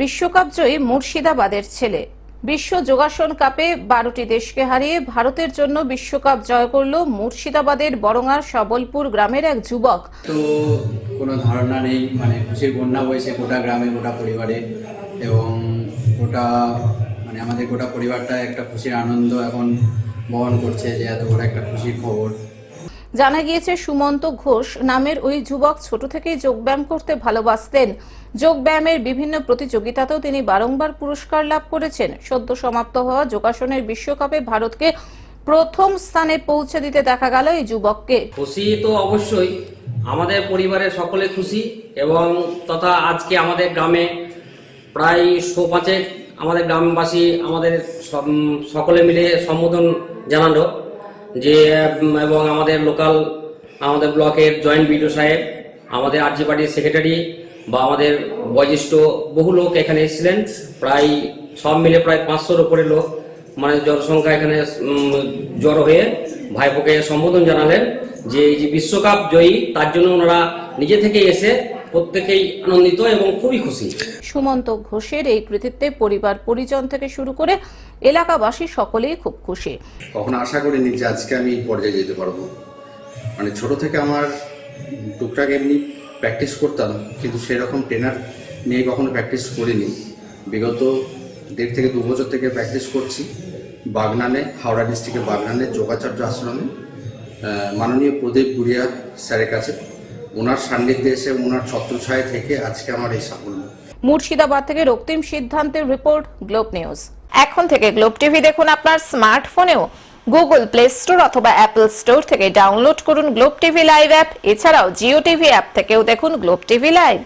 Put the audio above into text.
বিশ্বকাপ জয়ী মুর্শিদাবাদের ছেলে। বিশ্ব যোগাসন কাপে বারোটি দেশকে হারিয়ে ভারতের জন্য বিশ্বকাপ জয় করল মুর্শিদাবাদের বরঙার সবলপুর গ্রামের এক যুবক। তো কোনো ধারণা নেই মানে খুশির বন্যা বইছে গোটা গ্রামে, গোটা পরিবারে এবং গোটা মানে আমাদের গোটা পরিবারটা একটা খুশির আনন্দ এখন বহন করছে যে এত বড় একটা খুশির খবর। জানা গিয়েছে, সুমন্ত ঘোষ নামের ওই যুবক ছোট থেকেই যোগব্যায়াম করতে ভালোবাসতেন। যোগব্যায়ামের বিভিন্ন প্রতিযোগিতাতেও তিনি বারংবার পুরস্কার লাভ করেছেন। সদ্য সমাপ্ত হওয়া যোগাসনের বিশ্বকাপে ভারতকে প্রথম স্থানে পৌঁছে দিতে দেখা গেল এই যুবককে। খুশি তো অবশ্যই, আমাদের পরিবারের সকলে খুশি এবং তথা আজকে আমাদের গ্রামে প্রায় শো পাঁচেক আমাদের গ্রামবাসী আমাদের সকলে মিলে সম্বোধন জানালো। যে এবং আমাদের লোকাল আমাদের ব্লকের জয়েন্ট বিডিও সাহেব, আমাদের আরজি পার্টির সেক্রেটারি বা আমাদের বয়োজ্যেষ্ঠ বহু লোক এখানে এসেছিলেন। প্রায় সব মিলে প্রায় পাঁচশোর উপরে লোক মানে জনসংখ্যা এখানে জড়ো হয়ে ভাইপোকে সম্বোধন জানালেন যে, এই যে বিশ্বকাপ জয়ী, তার জন্য ওনারা নিজে থেকে এসে প্রত্যেকেই আনন্দিত এবং খুবই খুশি। সুমন্ত ঘোষের এই কৃতিত্বে পরিবার পরিজন থেকে শুরু করে এলাকাবাসী সকলেই খুব খুশি। কখনো আশা করিনি যে আজকে আমি এই পর্যায়ে যেতে পারব। মানে ছোট থেকে আমার টুকটাক এমনি প্র্যাকটিস করতাম কিন্তু সেরকম ট্রেনার নিয়ে কখনো প্র্যাকটিস করিনি। বিগত দেড় থেকে দু বছর থেকে প্র্যাকটিস করছি বাগনানে হাওড়া ডিস্ট্রিক্টের বাগনানে যোগাচার্য আশ্রমে। আহ, মাননীয় প্রদীপ গুড়িয়া স্যারের কাছে। ওনার সান্নিধ্যে এসে ওনার ছত্রছায় থেকে আজকে আমার এই সাফল্য। মুর্শিদাবাদ থেকে রক্তিম সিদ্ধান্তের রিপোর্ট, গ্লোব নিউজ। এখন থেকে গ্লোব টিভি দেখুন আপনার স্মার্টফোনেও। গুগল প্লে স্টোর অথবা অ্যাপল স্টোর থেকে ডাউনলোড করুন গ্লোব টিভি লাইভ অ্যাপ। এছাড়াও জিও টিভি অ্যাপ থেকেও দেখুন গ্লোব টিভি লাইভ।